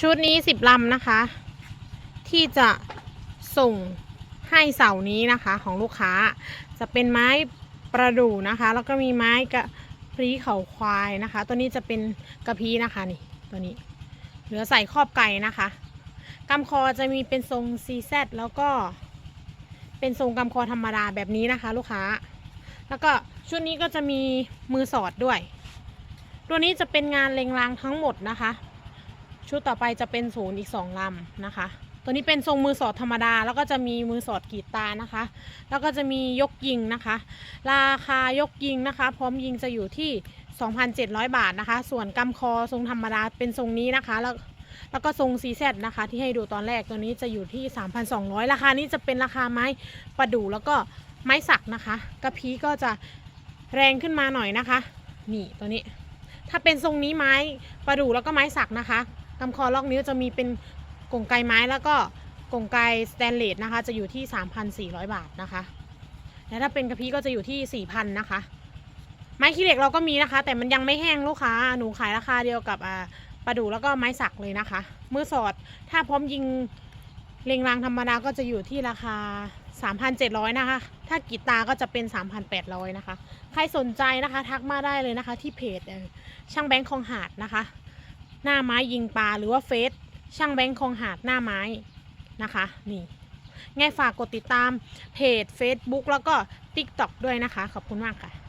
ชุดนี้สิบลำนะคะ ที่จะส่งให้เสานี้นะคะของลูกค้าจะเป็นไม้ประดู่นะคะ แล้วก็มีไม้กระพรีเขาควายนะคะ ตัวนี้จะเป็นกระพีนะคะนี่ตัวนี้ เหลือใส่ครอบไก่นะคะกำคอจะมีเป็นทรง CZ แล้วก็เป็นทรงกำคอธรรมดาแบบนี้นะคะ ลูกค้า แล้วก็ชุดนี้ก็จะมีมือสอดด้วย ตัวนี้จะเป็นงานเลงรางทั้งหมดนะคะ ชุดต่อไปจะเป็นศูนย์อีกสองลำนะคะ ตัวนี้เป็นทรงมือสอดธรรมดา แล้วก็จะมีมือสอดกีดตานะคะ แล้วก็จะมียกยิงนะคะ ราคายกยิงนะคะ พร้อมยิงจะอยู่ที่ 2,700 บาทนะคะ ส่วนกำคอทรงธรรมดาเป็นทรงนี้นะคะแล้วแล้วก็ทรงซีแซนะคะ ที่ให้ดูตอนแรกตัวนี้จะอยู่ที่ 3,200 ราคานี้จะเป็นราคาไม้ประดู่แล้วก็ไม้สักนะคะกระพีก็จะแรงขึ้นมาหน่อยนะคะ นี่ตัวนี้ ถ้าเป็นทรงนี้ไม้ประดู่แล้วก็ไม้สักนะคะ กำคอล็อกนิ้วจะมีเป็นกงไกไม้แล้วก็กงไกสแตนเลสนะคะ จะอยู่ที่ 3,400 บาทนะคะ และถ้าเป็นกระพี้ก็จะอยู่ที่ 4,000 นะคะ ไม้ขี้เหล็กเราก็มีนะคะ แต่มันยังไม่แห้งลูกค้า หนูขายราคาเดียวกับอ่าประดู่แล้วก็ไม้สักเลยนะคะ มือสอดถ้าพร้อมยิงเล็งรางธรรมดาก็จะอยู่ที่ราคา 3,700 นะคะ ถ้ากีตาร์ก็จะเป็น 3,800 นะคะ ใครสนใจนะคะทักมาได้เลยนะคะที่เพจช่างแบงค์คลองหาดนะคะ หน้าไม้ยิงปลาหรือว่าเฟซช่างแบงค์คลองหาดหน้าไม้นะคะนี่ไงฝากกดติดตามเพจ Facebook แล้วก็ TikTok ด้วยนะคะ ขอบคุณมากค่ะ